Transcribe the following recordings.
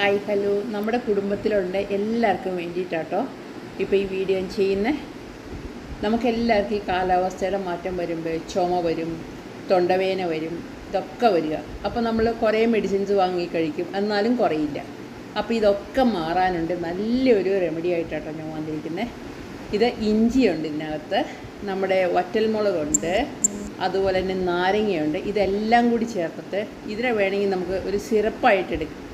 Hi hello നമ്മുടെ കുടുംബത്തിലുള്ള എല്ലാവർക്കും വേണ്ടിയിട്ടാട്ടോ ഇപ്പോൾ ഈ വീഡിയോ ചെയ്യുന്നത് നമുക്കെല്ലാവർക്കും ഈ കാലാവസ്ഥയുടെ മാറ്റം വരുമ്പോൾ ചുമ വരും തൊണ്ടവേന വരും ഇതൊക്കെ വരിക. അപ്പോൾ നമ്മൾ കുറേ മെഡിസിൻസ് വാങ്ങി കഴിക്കും എന്നാലും കുറയില്ല. അപ്പോൾ ഇതൊക്കെ മാറാനുണ്ട്. നല്ലൊരു റെമഡി ആയിട്ടാട്ടോ ഞാൻ വന്നിരിക്കുന്നത് ഇത് ഇഞ്ചിയുണ്ട് ഇതിനകത്ത്. നമ്മുടെ വറ്റൽമുളകുണ്ട്. അതുപോലെ തന്നെ നാരങ്ങയുണ്ട്. ഇതെല്ലാം കൂടി ചേർത്തിട്ട് ഇതിനെ വേണമെങ്കിൽ നമുക്ക് ഒരു സിറപ്പായിട്ട് എടുക്കാം.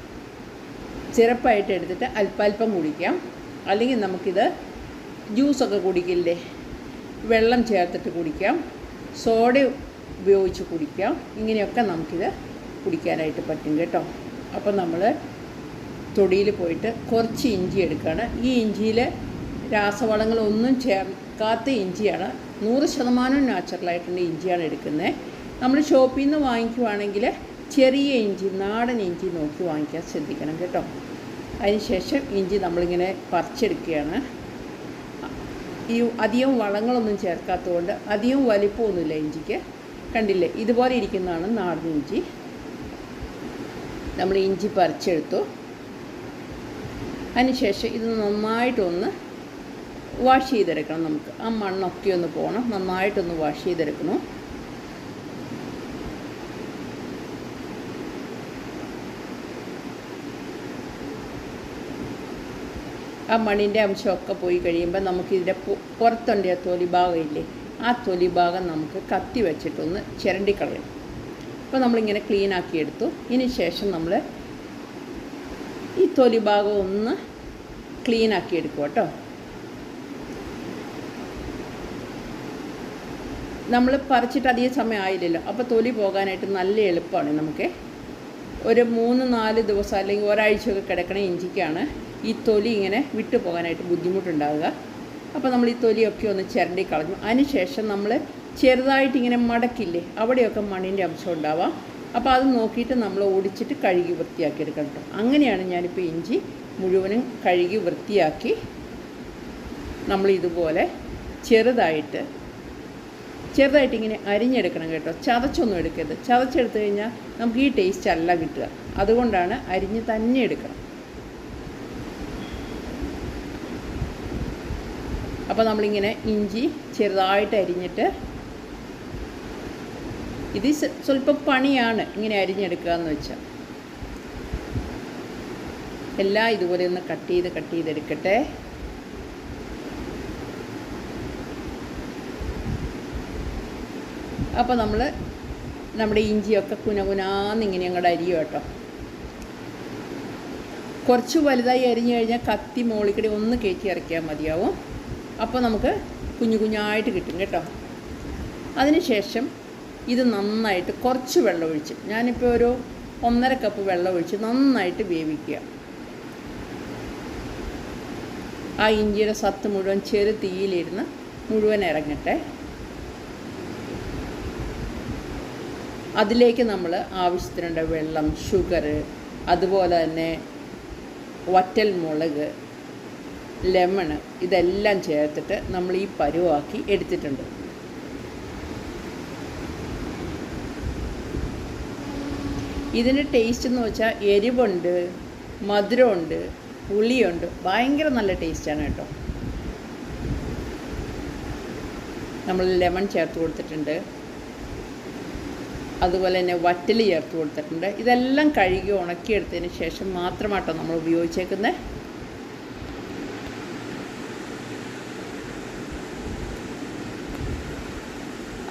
സിറപ്പായിട്ട് എടുത്തിട്ട് അല്പാൽപ്പം കുടിക്കാം. അല്ലെങ്കിൽ നമുക്കിത് ജ്യൂസൊക്കെ കുടിക്കില്ലേ? വെള്ളം ചേർത്തിട്ട് കുടിക്കാം. സോഡ ഉപയോഗിച്ച് കുടിക്കാം. ഇങ്ങനെയൊക്കെ നമുക്കിത് കുടിക്കാനായിട്ട് പറ്റും കേട്ടോ. അപ്പോൾ നമ്മൾ തൊടിയിൽ പോയിട്ട് കുറച്ച് ഇഞ്ചി എടുക്കുകയാണ്. ഈ ഇഞ്ചിയിൽ രാസവളങ്ങളൊന്നും ചേർക്കാത്ത ഇഞ്ചിയാണ്. നൂറ് ശതമാനം നാച്ചുറലായിട്ടുള്ള ഇഞ്ചിയാണ് എടുക്കുന്നത്. നമ്മൾ ഷോപ്പിൽ നിന്ന് വാങ്ങിക്കുവാണെങ്കിൽ ചെറിയ ഇഞ്ചി നാടൻ ഇഞ്ചി നോക്കി വാങ്ങിക്കാൻ ശ്രദ്ധിക്കണം കേട്ടോ. അതിനുശേഷം ഇഞ്ചി നമ്മളിങ്ങനെ പറിച്ചെടുക്കുകയാണ്. ഈ അധികം വളങ്ങളൊന്നും ചേർക്കാത്തതുകൊണ്ട് അധികം വലിപ്പമൊന്നുമില്ല ഇഞ്ചിക്ക്. കണ്ടില്ലേ? ഇതുപോലെ ഇരിക്കുന്നതാണ് നാടൻ ഇഞ്ചി. നമ്മൾ ഇഞ്ചി പറിച്ചെടുത്തു. അതിനുശേഷം ഇത് നന്നായിട്ടൊന്ന് വാഷ് ചെയ്തെടുക്കണം നമുക്ക്. ആ മണ്ണൊക്കെ ഒന്ന് പോകണം നന്നായിട്ടൊന്ന് വാഷ് ചെയ്തെടുക്കണം. ആ മണ്ണിന്റെ അംശമൊക്കെ പോയി കഴിയുമ്പോൾ നമുക്കിതിന്റെ പുറത്തുണ്ട് ആ തൊലി ഭാഗം ഇല്ലേ ആ തൊലി ഭാഗം നമുക്ക് കത്തി വെച്ചിട്ടൊന്ന് ചിരണ്ടി കളയും അപ്പോൾ നമ്മളിങ്ങനെ ക്ലീൻ ആക്കി എടുത്തു ഇതിന് ശേഷം നമ്മൾ ഈ തൊലി ഭാഗം ഒന്ന് ക്ലീൻ ആക്കി എടുക്കും കേട്ടോ. നമ്മൾ പറിച്ചിട്ട് അധികം സമയം ആയില്ലല്ലോ. അപ്പോൾ തൊലി പോകാനായിട്ട് നല്ല എളുപ്പമാണ് നമുക്ക്. ഒരു മൂന്ന് നാല് ദിവസം അല്ലെങ്കിൽ ഒരാഴ്ചയൊക്കെ കിടക്കണ ഇഞ്ചിക്കാണ്. ഈ തൊലി ഇങ്ങനെ വിട്ടു പോകാനായിട്ട് ബുദ്ധിമുട്ടുണ്ടാവുക. അപ്പോൾ നമ്മൾ ഈ തൊലിയൊക്കെ ഒന്ന് ചിരണ്ടി കളഞ്ഞു. അതിനുശേഷം നമ്മൾ ചെറുതായിട്ട് ഇങ്ങനെ മടക്കില്ലേ അവിടെയൊക്കെ മണ്ണിന്റെ അംശം ഉണ്ടാവാം. അപ്പോൾ അത് നോക്കിയിട്ട് നമ്മൾ ഓടിച്ചിട്ട് കഴുകി വൃത്തിയാക്കി എടുക്കണം കേട്ടോ അങ്ങനെയാണ് ഞാനിപ്പോൾ ഇഞ്ചി മുഴുവനും കഴുകി വൃത്തിയാക്കി നമ്മൾ ഇതുപോലെ ചെറുതായിട്ട് ചെറുതായിട്ട് ഇങ്ങനെ അരിഞ്ഞെടുക്കണം കേട്ടോ. ചതച്ചൊന്നും എടുക്കരുത്. ചതച്ചെടുത്ത് കഴിഞ്ഞാൽ നമുക്ക് ഈ ടേസ്റ്റ് അല്ല കിട്ടുക. അതുകൊണ്ടാണ് അരിഞ്ഞ് തന്നെ എടുക്കണം. അപ്പോൾ നമ്മളിങ്ങനെ ഇഞ്ചി ചെറുതായിട്ട് അരിഞ്ഞിട്ട് ഇത് സ്വല്പം പണിയാണ് ഇങ്ങനെ അരിഞ്ഞെടുക്കുക എന്ന് വെച്ചാൽ എല്ലാം ഇതുപോലെ ഒന്ന് കട്ട് ചെയ്ത് കട്ട് ചെയ്തെടുക്കട്ടെ അപ്പോൾ നമ്മൾ നമ്മുടെ ഇഞ്ചിയൊക്കെ കുനകുനാന്ന് ഇങ്ങനെ അങ്ങോട്ട് അരിയും കേട്ടോ. കുറച്ച് വലുതായി അരിഞ്ഞു കഴിഞ്ഞാൽ കത്തി മോളിക്കടി ഒന്ന് കയറ്റി ഇറക്കിയാൽ മതിയാവും. അപ്പോൾ നമുക്ക് കുഞ്ഞു കുഞ്ഞായിട്ട് കിട്ടും കേട്ടോ. അതിനുശേഷം ഇത് നന്നായിട്ട് കുറച്ച് വെള്ളം ഒഴിച്ച് ഞാനിപ്പോൾ ഒരു ഒന്നര കപ്പ് വെള്ളം ഒഴിച്ച് നന്നായിട്ട് വേവിക്കുക. ആ ഇഞ്ചിയുടെ സത്ത് മുഴുവൻ ചെറു തീയിലിരുന്ന് മുഴുവൻ ഇറങ്ങട്ടെ. അതിലേക്ക് നമ്മൾ ആവശ്യത്തിനുള്ള വെള്ളം ഷുഗർ അതുപോലെ തന്നെ വറ്റൽ മുളക് ലെമണ് ഇതെല്ലാം ചേർത്തിട്ട് നമ്മൾ ഈ പരുവാക്കി എടുത്തിട്ടുണ്ട്. ഇതിന് ടേസ്റ്റ് എന്ന് വെച്ചാൽ എരിവുണ്ട് മധുരമുണ്ട് പുളിയുണ്ട്. ഭയങ്കര നല്ല ടേസ്റ്റാണ് കേട്ടോ. നമ്മൾ ലെമൺ ചേർത്ത് കൊടുത്തിട്ടുണ്ട്. അതുപോലെ തന്നെ വറ്റൽ ചേർത്ത് കൊടുത്തിട്ടുണ്ട്. ഇതെല്ലാം കഴുകി ഉണക്കിയെടുത്തതിന് ശേഷം മാത്രമാട്ടോ നമ്മൾ ഉപയോഗിച്ചേക്കുന്നത്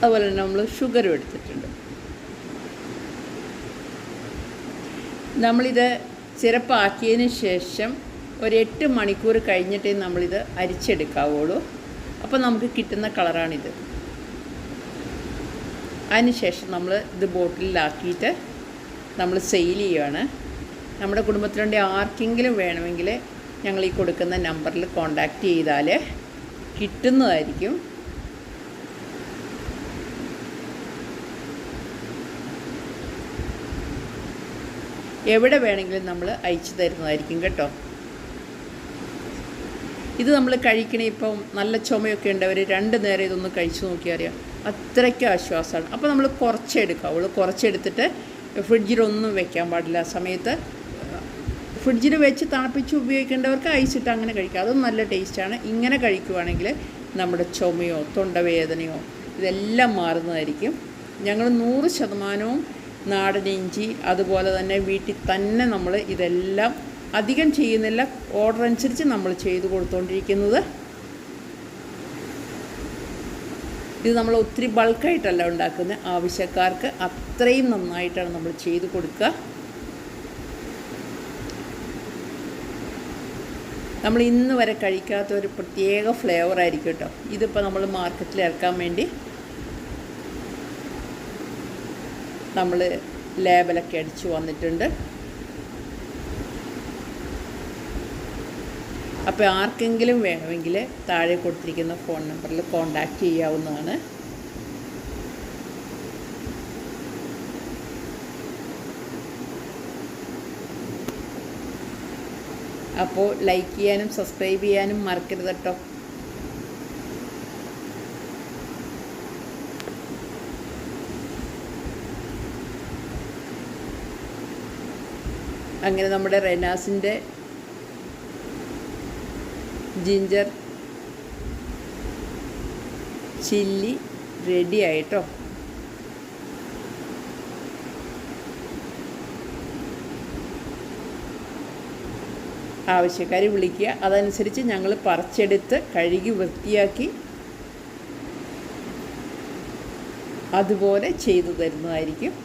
അതുപോലെ തന്നെ നമ്മൾ ഷുഗറും എടുത്തിട്ടുണ്ട്. നമ്മളിത് ചിരപ്പാക്കിയതിന് ശേഷം ഒരു എട്ട് മണിക്കൂർ കഴിഞ്ഞിട്ടേ നമ്മളിത് അരിച്ചെടുക്കാവുള്ളൂ. അപ്പോൾ നമുക്ക് കിട്ടുന്ന കളറാണിത്. അതിനുശേഷം നമ്മൾ ഇത് ബോട്ടിലാക്കിയിട്ട് നമ്മൾ സെയിൽ ചെയ്യുകയാണ് നമ്മുടെ കുടുംബത്തിലുണ്ട് ആർക്കെങ്കിലും വേണമെങ്കിൽ ഞങ്ങൾ ഈ കൊടുക്കുന്ന നമ്പറിൽ കോണ്ടാക്റ്റ് ചെയ്താൽ കിട്ടുന്നതായിരിക്കും. എവിടെ വേണമെങ്കിലും നമ്മൾ അയച്ചു തരുന്നതായിരിക്കും കേട്ടോ. ഇത് നമ്മൾ കഴിക്കണേ ഇപ്പം നല്ല ചുമയൊക്കെ ഉണ്ടവർ രണ്ട് നേരം ഇതൊന്ന് കഴിച്ചു നോക്കിയാൽ അറിയാം. അത്രയ്ക്ക് ആശ്വാസമാണ്. അപ്പോൾ നമ്മൾ കുറച്ചെടുക്കാവുള്ളൂ കുറച്ചെടുത്തിട്ട് ഫ്രിഡ്ജിലൊന്നും വെക്കാൻ പാടില്ല. ആ സമയത്ത് ഫ്രിഡ്ജിൽ വെച്ച് തണുപ്പിച്ച് ഉപയോഗിക്കേണ്ടവർക്ക് അയച്ചിട്ട് അങ്ങനെ കഴിക്കാം. അതും നല്ല ടേസ്റ്റാണ് ഇങ്ങനെ കഴിക്കുവാണെങ്കിൽ നമ്മുടെ ചുമയോ തൊണ്ടവേദനയോ ഇതെല്ലാം മാറുന്നതായിരിക്കും. ഞങ്ങൾ നൂറ് ശതമാനവും നാടൻ ഇഞ്ചി അതുപോലെ തന്നെ വീട്ടിൽ തന്നെ നമ്മൾ ഇതെല്ലാം അധികം ചെയ്യുന്നില്ല. ഓർഡർ അനുസരിച്ച് നമ്മൾ ചെയ്ത് കൊടുത്തുകൊണ്ടിരിക്കുന്നത് ഇത് നമ്മൾ ഒത്തിരി ബൾക്കായിട്ടല്ല ഉണ്ടാക്കുന്നത്. ആവശ്യക്കാർക്ക് അത്രയും നന്നായിട്ടാണ് നമ്മൾ ചെയ്ത് കൊടുക്കുക നമ്മൾ ഇന്ന് വരെ കഴിക്കാത്ത ഒരു പ്രത്യേക ഫ്ലേവർ ആയിരിക്കും കേട്ടോ. ഇതിപ്പോൾ നമ്മൾ മാർക്കറ്റിൽ ഇറക്കാൻ വേണ്ടി നമ്മൾ ലേബലൊക്കെ അടിച്ച് വന്നിട്ടുണ്ട്. അപ്പോൾ ആർക്കെങ്കിലും വേണമെങ്കിൽ താഴെ കൊടുത്തിരിക്കുന്ന ഫോൺ നമ്പറിൽ കോൺടാക്റ്റ് ചെയ്യാവുന്നതാണ്. അപ്പോൾ ലൈക്ക് ചെയ്യാനും സബ്സ്ക്രൈബ് ചെയ്യാനും മറക്കരുത് കേട്ടോ. അങ്ങനെ നമ്മുടെ റെനാസിന്റെ ജിഞ്ചർ ചില്ലി റെഡി ആയിട്ടോ? ആവശ്യക്കാർ വിളിക്കുക. അതനുസരിച്ച് ഞങ്ങൾ പറിച്ചെടുത്ത് കഴുകി വൃത്തിയാക്കി അതുപോലെ ചെയ്തു തരുന്നതായിരിക്കും.